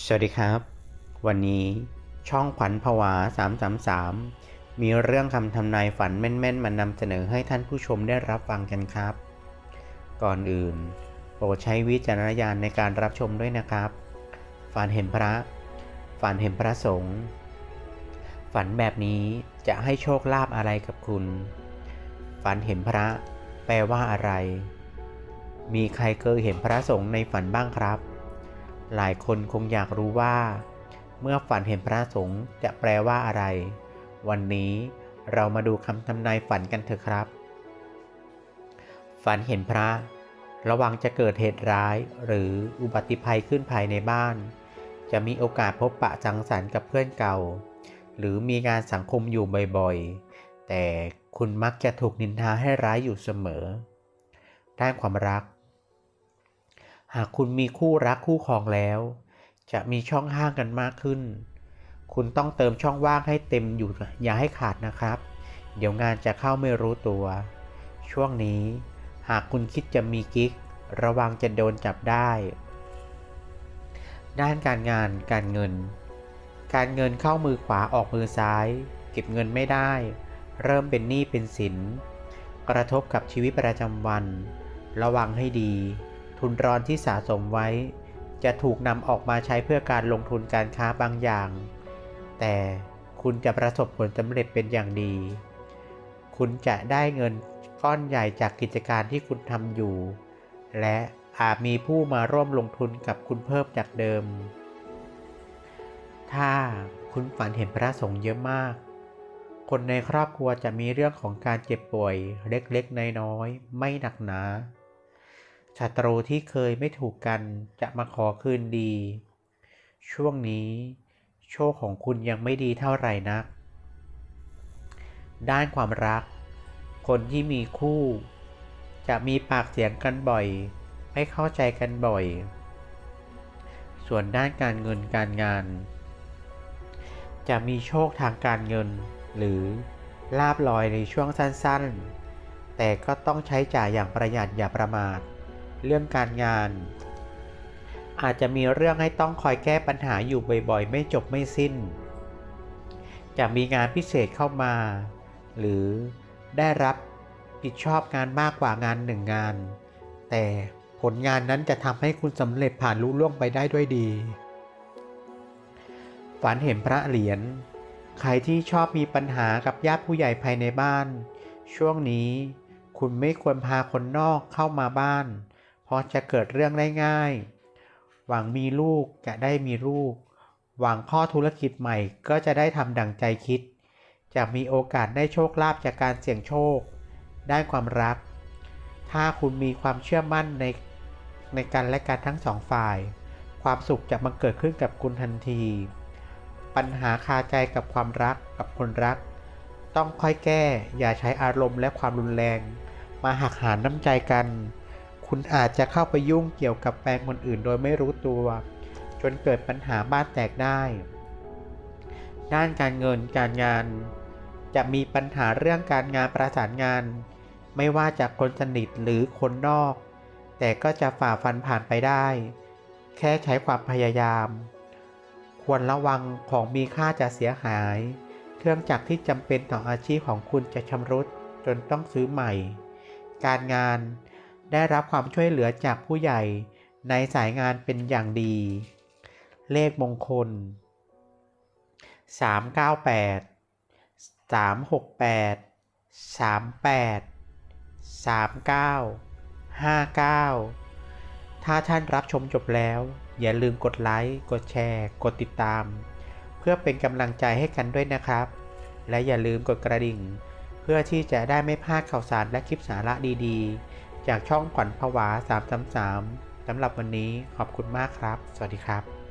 สวัสดีครับ วันนี้ช่องขวัญผวา 333 มีเรื่องคำทำนายฝันแม่นๆ มานำเสนอให้ท่านผู้ชมได้รับฟังกันครับ ก่อนอื่น โปรดใช้วิจารณญาณในการรับชมด้วยนะครับ ฝันเห็นพระ ฝันเห็นพระสงฆ์ฝันแบบนี้จะให้โชคลาภอะไรกับคุณ ฝันเห็นพระ แปลว่าอะไร มีใครเคยเห็นพระสงฆ์ในฝันบ้างครับ หลายคนคงอยากรู้ว่า เมื่อฝันเห็นพระสงฆ์จะแปลว่าอะไร วันนี้เรามาดูคำทำนายฝันกันเถอะครับ ฝันเห็นพระ ระวังจะเกิดเหตุร้ายหรืออุบัติภัยขึ้นภายในบ้าน จะมีโอกาสพบปะสังสรรค์กับเพื่อนเก่า หรือมีงานสังคมอยู่บ่อยๆ แต่คุณมักจะถูกนินทาให้ร้ายอยู่เสมอ ด้านความรัก หากคุณมีคู่รักคู่ครองแล้ว จะมีช่องห่างกันมากขึ้น คุณต้องเติมช่องว่างให้เต็มอยู่อย่าให้ขาดนะครับ เดี๋ยวงานจะเข้าไม่รู้ตัว ช่วงนี้ หากคุณคิดจะมีกิ๊ก ระวังจะโดนจับได้ ด้านการงานการเงิน การเงินเข้ามือขวาออกมือซ้าย เก็บเงินไม่ได้ เริ่มเป็นหนี้เป็นสิน กระทบกับชีวิตประจำวัน ระวังให้ดี ทุนรอนที่สะสมไว้ จะถูกนำออกมาใช้เพื่อการลงทุนการค้าบางอย่าง แต่คุณจะประสบผลสำเร็จเป็นอย่างดี คุณจะได้เงินก้อนใหญ่จากกิจการที่คุณทำอยู่ และอาจมีผู้มาร่วมลงทุนกับคุณเพิ่มจากเดิม ถ้าคุณฝันเห็นพระสงฆ์เยอะมาก คนในครอบครัวจะมีเรื่องของการเจ็บป่วยเล็กๆ น้อยๆ ไม่หนักหนา ศัตรูที่เคยไม่ถูกกันจะมาขอคืนดี ช่วงนี้ โชคของคุณยังไม่ดีเท่าไหร่นัก ด้านความรัก คนที่มีคู่ จะมีปากเสียงกันบ่อย ไม่เข้าใจกันบ่อย ส่วนด้านการเงินการงาน จะมีโชคทางการเงิน หรือลาบลอยในช่วงสั้นๆ แต่ก็ต้องใช้จ่ายอย่างประหยัดอย่าประมาท เรื่องการงาน อาจจะมีเรื่องให้ต้องคอยแก้ปัญหาอยู่บ่อยๆ ไม่จบไม่สิ้น จะมีงานพิเศษเข้ามา หรือได้รับผิดชอบงานมากกว่างานหนึ่งงาน แต่ผลงานนั้นจะทำให้คุณสำเร็จผ่านลุล่วงไปได้ด้วยดี ฝันเห็นพระเหรียญ ใครที่ชอบมีปัญหากับญาติผู้ใหญ่ภายในบ้าน ช่วงนี้คุณไม่ควรพาคนนอกเข้ามาบ้าน ราะจะเกิดเรื่องได้ง่าย หวังมีลูกจะได้มีลูก หวังข้อธุรกิจใหม่ก็จะได้ทำดังใจคิด จะมีโอกาสได้โชคลาภจากการเสี่ยงโชค ได้ความรัก ถ้าคุณมีความเชื่อมั่นในในการและการทั้งสองฝ่าย ความสุขจะบังเกิดขึ้นกับคุณทันที ปัญหาคาใจกับความรักกับคนรัก ต้องค่อยแก้ อย่าใช้อารมณ์และความรุนแรง มาหักหานน้ำใจกัน คุณอาจจะเข้าไปยุ่งเกี่ยวกับแฟนคนอื่นโดยไม่รู้ตัว จนเกิดปัญหาบ้านแตกได้ ด้านการเงินการงาน จะมีปัญหาเรื่องการงานประสานงาน ไม่ว่าจากคนสนิทหรือคนนอก แต่ก็จะฝ่าฟันผ่านไปได้ แค่ใช้ความพยายาม ควรระวังของมีค่าจะเสียหาย เครื่องจักรที่จำเป็นต่ออาชีพของคุณจะชำรุดจนต้องซื้อใหม่ การงาน ได้รับความช่วยเหลือจากผู้ใหญ่ในสายงานเป็นอย่างดี เลขมงคล 398 368 38 39 59 ถ้าท่านรับชมจบแล้ว อย่าลืมกดไลค์ กดแชร์ กดติดตาม เพื่อเป็นกำลังใจให้กันด้วยนะครับ และอย่าลืมกดกระดิ่ง เพื่อที่จะได้ไม่พลาดข่าวสารและคลิปสาระดีๆ จากช่องขวัญผวา 333สำหรับวันนี้ขอบคุณมากครับ สวัสดีครับ